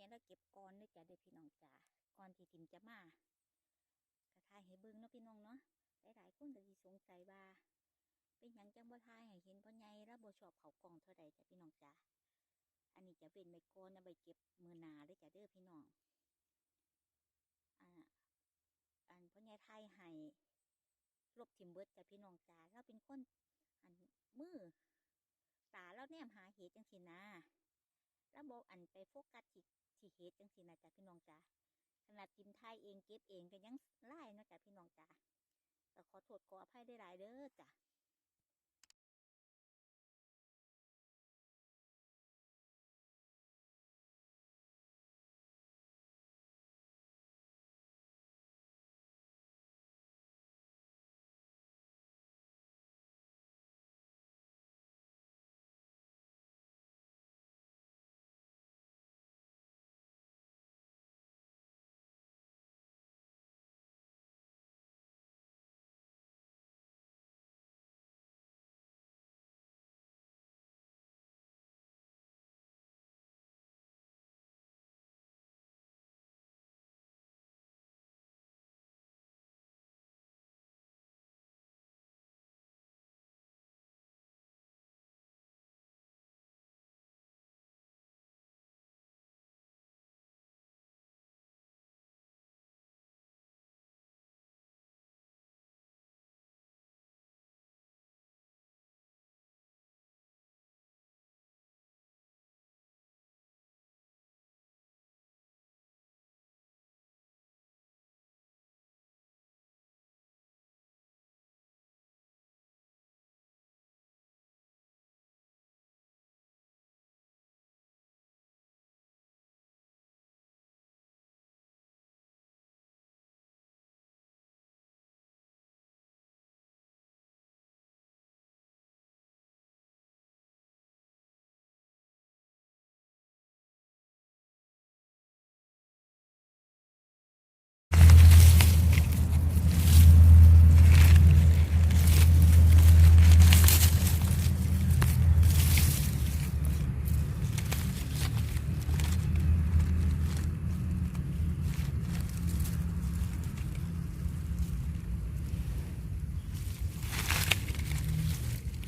แล้วเราเก็บก่อนเด้อจ้ะเด้อพี่น้องจ้าก่อนที่ทิมจะมากระทายให้เบิ่งเนาะพี่น้องเนาะ หลายๆคนก็สิสงสัยว่า เป็นหยังจังบ่ทายให้เห็นพ่อใหญ่แล้วบ่ชอบเขากล่องเท่าใดจ้ะพี่น้องจ้าอันนี้จะเป็นใบก่อนนะใบเก็บมือนาเลยจ้ะเด้อพี่น้อง อ่า อันพ่อใหญ่ทายให้ลบทิมเบิดจ้ะพี่น้องจ้าเราเป็นคนอันมือตาเราแนมหาเหตุจังสินะ แล้วบอกอันไปโฟกัสที่ที่เฮ็ดจังสินะจ๊ะพี่น้องจ๋าขนาดกินไทยเองเก็บเองก็ยังไล่นะจ๊ะพี่น้องจ๋าก็ขอโทษขออภัยได้หลายเด้อจ้ะ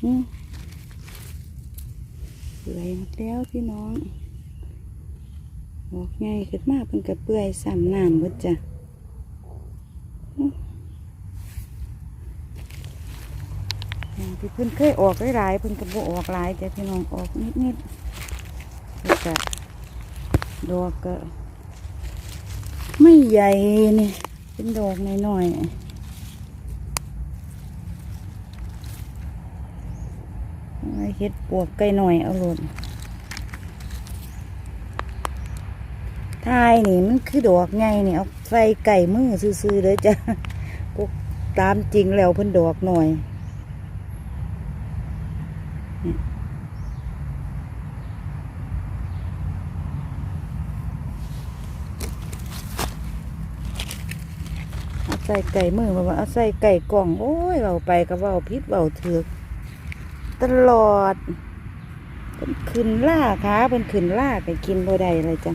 เปื่อยหมดแล้วพี่น้องบอกไงขึ้นมาเพิ่นกระเปื่อยสามน้ำบดจ้ะอย่างที่เพิ่นเคยออกหลายๆเพิ่นก็บ่ออกหลายจ้ะพี่น้องออกนิดๆแล้วก็ดอกก็ไม่ใหญ่นี่เป็นดอกน้อยๆ เอาเฮ็ดปวกไก่หน่อยเอาหล่นทายนี่มันคือดอกไงนี่เอาใส่ไก่มือซื่อๆเลยจ้ะพวกตามจริงแล้วเพิ่นดอกหน่อยเอาใส่ไก่มือมาว่าเอาใส่ไก่กล่อง โอ้ยเบาไปก็เบาพิษเบาเถือก ตลอดเป็นขึ้นล่าขาเป็นขึ้นล่าไปกินบ่ได้เลยจ้ะ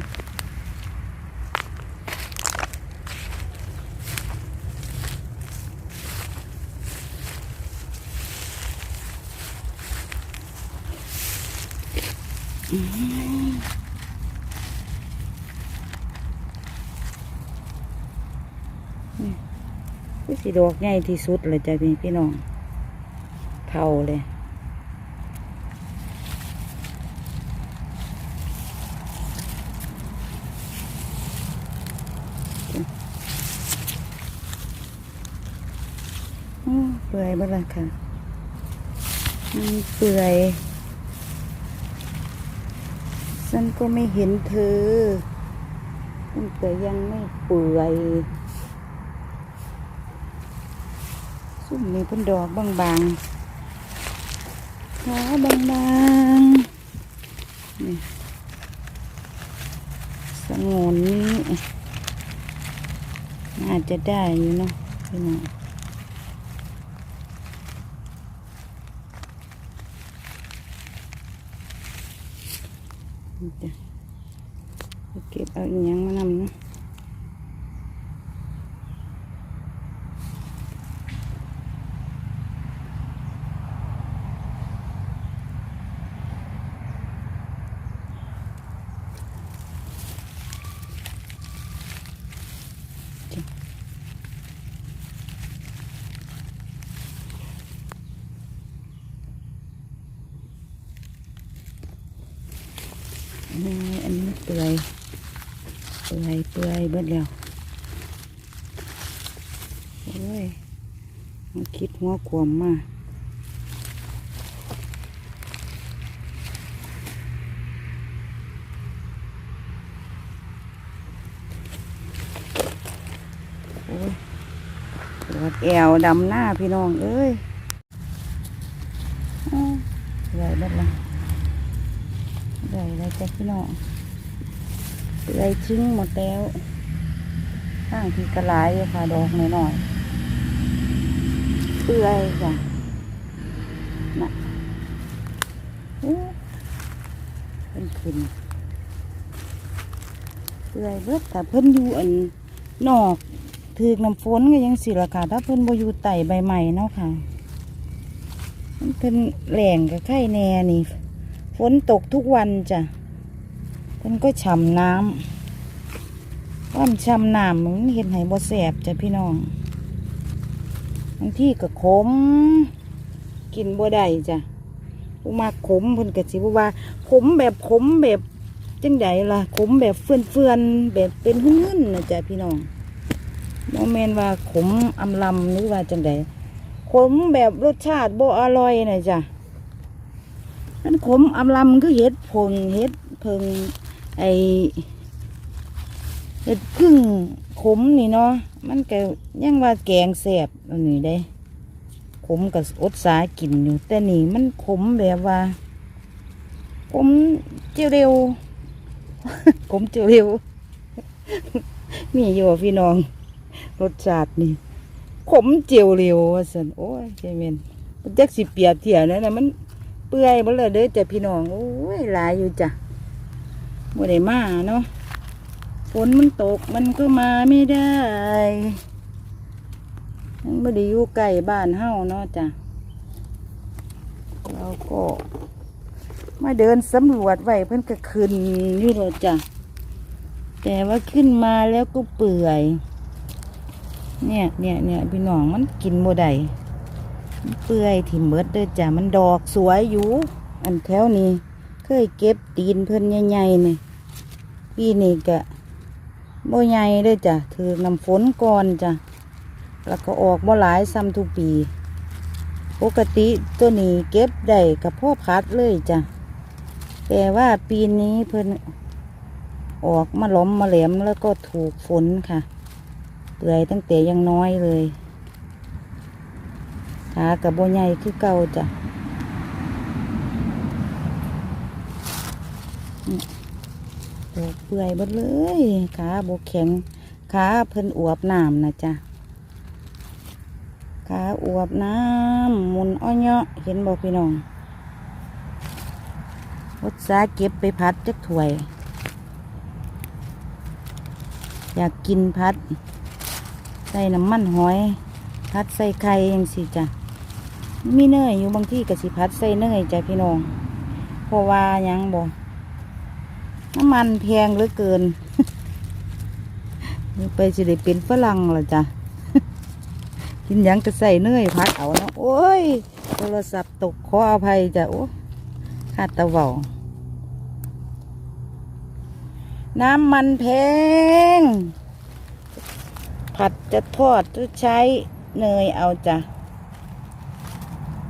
อืมนี่คือสีดอกใหญ่ที่สุดเลยจ้ะพี่พี่น้องเท่าเลย อ้อ เปื่อยบ้างละค่ะมันเปื่อยฉันก็ไม่เห็นเธอมันก็ยังไม่เปื่อยซุ่มนี้เป็นดอกบางๆขาบางๆนี่สงวนนี้น่าจะได้อยู่เนาะพี่น้อง นี่จ้ะ ไป เก็บเอาอีหยังมานำเนาะนี่อันนี้เปื่อยเปื่อย เบิดแล้ว โอ้ยมาคิดหัวขวมมาโอ้ยปวดแอวดำหน้าพี่น้อง เอ้ยอ้าวเปื่เบิดล้วได้แล้วจ้ะพี่น้องเปื่อยชิ้งหมดแล้ว ข้างที่กระหลค่ะ ดอกหน่อยๆเปื่อยจ้ะน่ะอู้เป็นขึ้นเปื่อยเบิดแต่เพิ่นอยู่อันนอกถือน้ำฝนก็ยังสิละค่ะถ้าเพิ่นบ่อยู่ไต่ใบใหม่เนาะค่ะเพิ่นแหล่งกับไข่แน่นี่ ฝนตกทุกวันจ้ะมันก็ฉ่ำน้ำ ความฉ่ำน้ำมันเห็นให้บ่แสบจ้ะพี่น้องบางที่ก็ขม กินบ่ได้จ้ะผู้มากขมเพิ่นก็สิบ่ว่าขมแบบขมแบบจังใดล่ะขมแบบเฟื่อนๆแบบเป็นหึ่นๆนะจ้ะพี่น้องบ่แม่นว่าขมอำลำหรือว่าจังใดขมแบบรสชาติบ่อร่อยนะจ้ะมันขมอำลำคือเห็ดผงเห็ดเพิงไอ เห็ดพึ่งขมนี่เนาะมันก็ยังว่าแกงแสบอันนี้ได้ขมกับอดสากินอยู่แต่นี่มันขมแบบว่าขมเจียวเร็วขมเจียวเร็วมีอยู่พี่น้อง รสชาตินี่ขมเจียวเร็วว่าสันโอ้ยใจเมนมันจักสิเปียกเถียนะนะมันเปื่อยหมดเลยเด้อจ้ะพี่น้องโอ้ยหลายอยู่จ้ะบ่ได้มาเนาะ นมันตกมันก็มาไม่ได้มันไม่ได้อยู่ใกล้บ้านเฮ้าเนาะจ้ะเราก็มาเดินสำรวจไว้เพิ่อนก็ขึ้นอยู่หรอจ้ะแต่ว่าขึ้นมาแล้วก็เปื่อย เนี่ยเนี่ยเนี่ยพี่น้องมันกินบ่ได้เปื่อยถิ่มเบิดเด้อจ้ะมันดอกสวยอยู่ อันแถวนี้ เคยเก็บตีนเพิ่อนใหญ่ๆนี่ปีนี้ก็ บ่ใหญ่เด้อจ้ะถือน้ำฝนก่อนจ้ะแล้วก็ออกบ่หลายซ้ำทุกปีปกติตัวนี้เก็บได้กับพ่อพัดเลยจ้ะแต่ว่าปีนี้เพิ่นออกมาหล้อมมาแหลมแล้วก็ถูกฝนค่ะเปื่อยตั้งแต่ยังน้อยเลยขากับโบใหญ่คือเก่าจ้ะ เปื่อยหมดเลยขาโบแข็งขาเพิ่นอวบน้ำนะจ้ะขาอวบน้ำมุนอ้อยเนาะเห็นบอกพี่น้องรถสาเก็บไปพัดจักถ้วย อยากกินพัด ใส่น้ำมันหอย พัดใส่ไข่ยังสิจ้ะมีเนยอยู่บางที่กสิพัดใส่เนยจ้ะพี่น้องเพราะว่ายังบ่ น้ำมันแพงเหลือเกิน ไปสิได้เป็นฝรั่งละจ้ะ กินยังก็ใส่เนยพัดเอาเนาะโอ้ย โทรศัพท์ตกขออภัยจ้ะ โอ้ขาดตะเบาน้ำมันแพง ผัดจะทอดจะใช้เนยเอาจ้ะ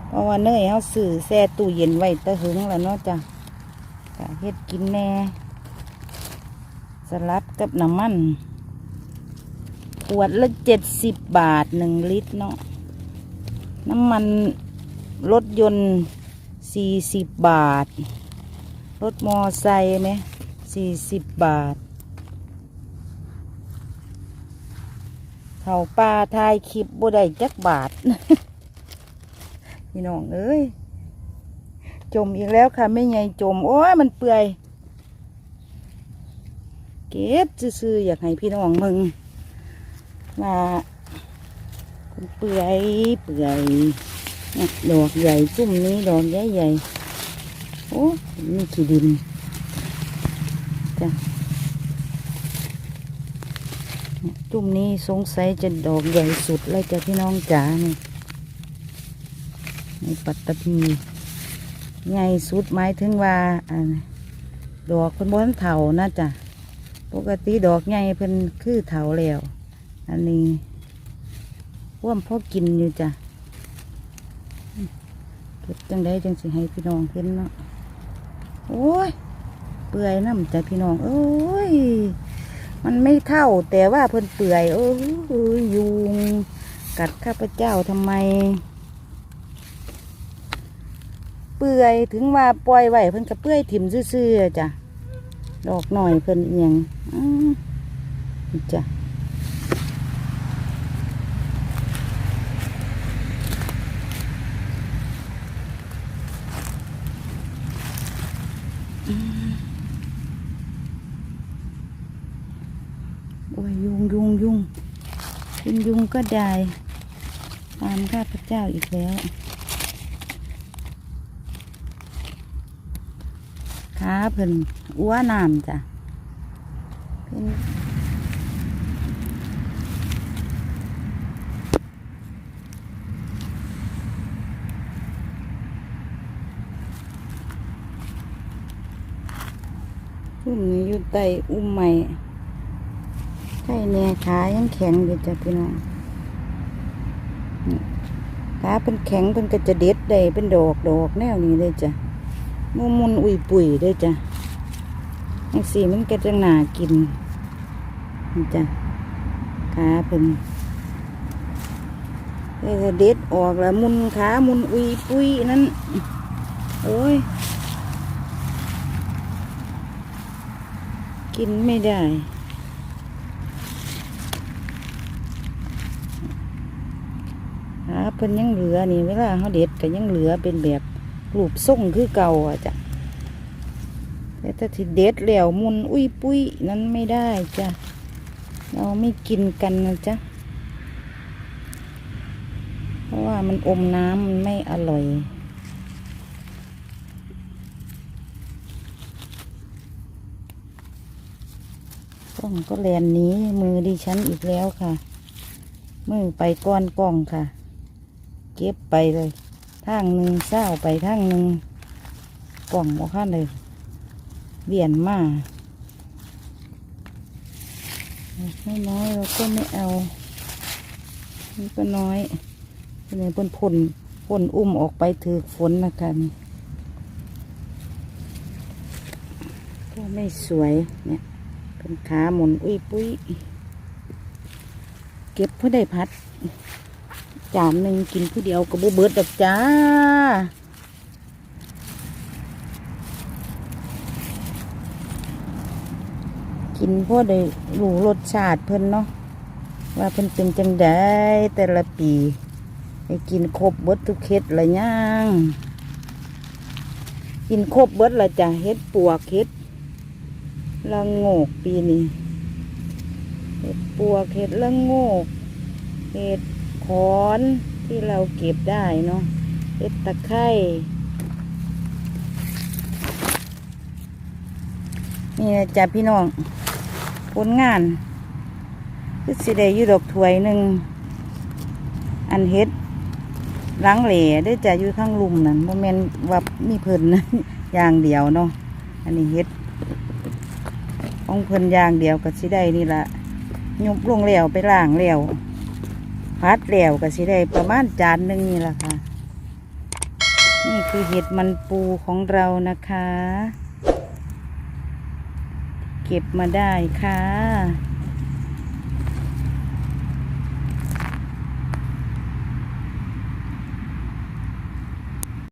เพราะว่าเนยเขาสื่อแช่ตู้เย็นไว้ตะหึงแล้วเนาะจ้ะเฮ็ดกินแน่ สลับกับน้ำมัน ขวดละเจ็ดสิบบาทหนึ่งลิตรเนาะน้ำมันรถยนต์สี่สิบบาท รถมอไซค์ไหมสี่สิบบาทเขาปลาทายคลิปบ่ได้จักบาท พี่น้องเอ้ย จมอีกแล้วค่ะ ไม่ไงจม โอ้ยมันเปื่อย เก็บซื่อๆอยากให้พี่น้องมึงว่าเปื่อยเปื่อยดอกใหญ่จุ่มนี้ดอกใหญ่ใหญ่โอ้มีขี้ดินจ้ะจุ่มนี้สงสัยจะดอกใหญ่สุดเลยจ้ะพี่น้องจ๋านี่ในปัตตภีใหญ่สุดหมายถึงว่าอดอกคนบ้นเถานะจ้ะ ปกติดอกใหญ่เพิ่นคือเถาแล้ว อันนี้ว่ามพ่อกินอยู่จ้ะเก็บจังได้จังสิให้พี่น้องเห็นเนาะโอ้ยเปื่อยน้ำจ้ะพี่น้องโอ้ยมันไม่เท่าแต่ว่าเพิ่นเปื่อยโอ้ยยุงกัดข้าพเจ้าทำไม เปื่อยถึงว่าปล่อยไว้เพิ่นก็เปื่อยถิ่มซื่อๆจ้ะ ดอกหน่อยเพิ่นเอียงอื้อนี่จ้ะโอ้ยยุงยุงยุงเป็นยุงก็ได้ตามข้าพเจ้าอีกแล้ว ขาเพิ่นอ้วน้ำจ้ะเป็นชุ่มนี้อยู่ใต้อุ้มใหม่ใช่แน่ขายังแข็งอยู่จ้ะพี่น้องนี่ขาเป็นแข็งเป็นก็จะเด็ดได้เป็นดอกดอกแนวนี้เลยจ้ะ มุมุนอุยปุ๋ยเด้วยจ้ะยังสีมันก็จะหนากินจ้ะขาเป็นเด็ดออกแล้วมุนขามุนอุยปุยนั่นโอ้ย กินไม่ได้ขาเป็นยังเหลือนี่เวลาเขาเด็ดก็ยังเหลือเป็นแบบ รูปทรงคือเก่าอะจ้ะแต่ถ้าที่เด็ดแล้วมุนอุ้ยปุ้ยนั้นไม่ได้จ้ะเราไม่กินกันนะจ๊ะเพราะว่ามันอมน้ำมันไม่อร่อยกล้องก็แลนนี้มือดิฉันอีกแล้วค่ะ มือไปก้อนกล้องค่ะ เก็บไปเลย ทางหนึ่งเศร้าไปทางหนึ่งกล่องบ่ข้าเลยเบียนมาไม่น้อยเราก็ไม่เอานี่ก็น้อยเลยพ่นพ่นพ่นอุ้มออกไปถือฝนนะคะนี่ก็ไม่สวยเนี่ยเป็นขาหมุนอุ้ยปุ้ยเก็บเพื่อได้พัด จานหนึ่งกินผู้เดียวก็บ่เบิดดอกจ้า กินพ่อได้รู้รสชาติเพิ่นเนาะว่าเพิ่นเป็นจังไดแต่ละปีให้กินครบเบิดทุกเฮ็ดละย่างกินครบเบิดละจ้ะเฮ็ดปวกเฮ็ดละโงกปีนี้เฮ็ดปวกเฮ็ดละโงกเฮ็ด อนที่เราเก็บได้เนาะเอ็ดตะไคร่นี่นะจ้ะพี่น้องผลงานคือสิได้อยู่ดอกถวยหนึ่งอันเฮ็ดล้างเหล่ได้จะอยู่ข้างลุมนั่นโมเมนว่ามีเพิ่นนะอย่างเดียวเนาะอันนี้เฮ็ดองเพิ่นอย่างเดียวก็สิได้นี่ละยุบลงแล้วไปล้างแล้ว พัดแล้วก็สิได้ประมาณจานหนึ่งนี่แหละค่ะ นี่คือเห็ดมันปูของเรานะคะ เก็บมาได้ค่ะ